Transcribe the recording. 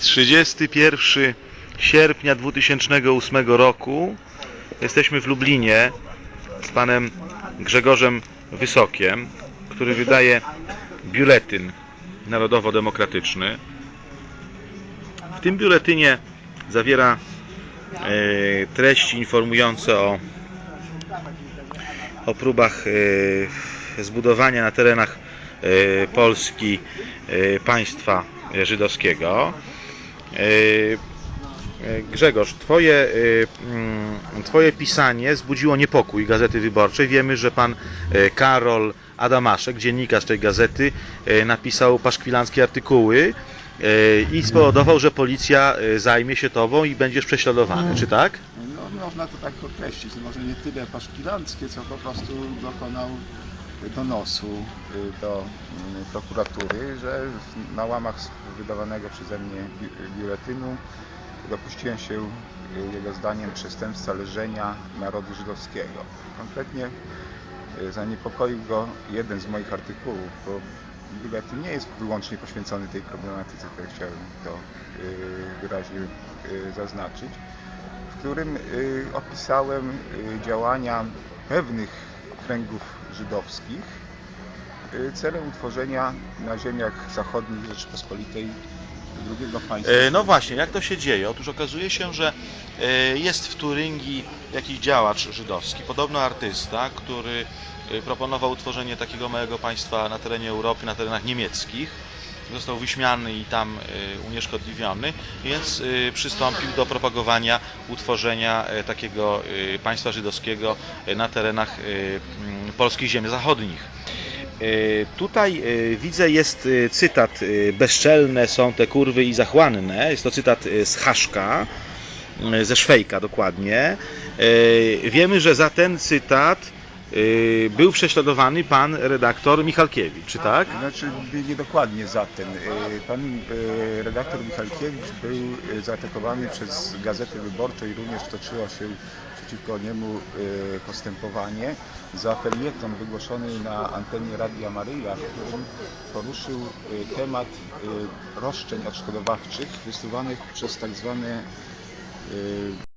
Trzydziesty pierwszy sierpnia 2008 roku jesteśmy w Lublinie z panem Grzegorzem Wysokiem, który wydaje biuletyn narodowo-demokratyczny. W tym biuletynie zawiera e, treści informujące o, o próbach e, zbudowania na terenach Polski e, państwa żydowskiego. E, Grzegorz, twoje, mm, twoje pisanie zbudziło niepokój Gazety Wyborczej. Wiemy, że pan Karol Adamaszek, dziennikarz tej gazety, napisał paszkwilanckie artykuły i spowodował, że policja zajmie się tobą i będziesz prześladowany. Czy tak? No, można to tak określić. Może nie tyle paszkilanckie, co po prostu dokonał donosu y, do y, prokuratury, że na łamach wydawanego przeze mnie bi- biuletynu dopuściłem się y, jego zdaniem przestępstwa leżenia narodu żydowskiego. Konkretnie y, zaniepokoił go jeden z moich artykułów, bo biuletyn nie jest wyłącznie poświęcony tej problematyce, tutaj chciałem to y, wyraźnie y, zaznaczyć w którym y, opisałem y, działania pewnych kręgów żydowskich y, celem utworzenia na ziemiach zachodnich Rzeczypospolitej drugiego państwa. E, No właśnie, jak to się dzieje? Otóż okazuje się, że e, jest w Turyngii jakiś działacz żydowski, podobno artysta, który e, proponował utworzenie takiego małego państwa na terenie Europy, na terenach niemieckich. Został wyśmiany i tam e, unieszkodliwiony, więc e, przystąpił do propagowania utworzenia e, takiego e, państwa żydowskiego e, na terenach e, m, polskich ziem zachodnich. E, Tutaj widzę jest cytat bezczelne są te kurwy i zachłanne. Jest to cytat z Haszka, ze Szwejka dokładnie. Wiemy, że za ten cytat był prześladowany pan redaktor Michalkiewicz, czy tak? Znaczy nie dokładnie za ten. Y, Pan y, redaktor Michalkiewicz był y, zaatakowany przez Gazetę Wyborczą i również toczyło się przeciwko niemu y, postępowanie za felieton wygłoszony na antenie Radia Maryja, w którym poruszył y, temat y, roszczeń odszkodowawczych wysuwanych przez tak zwane y,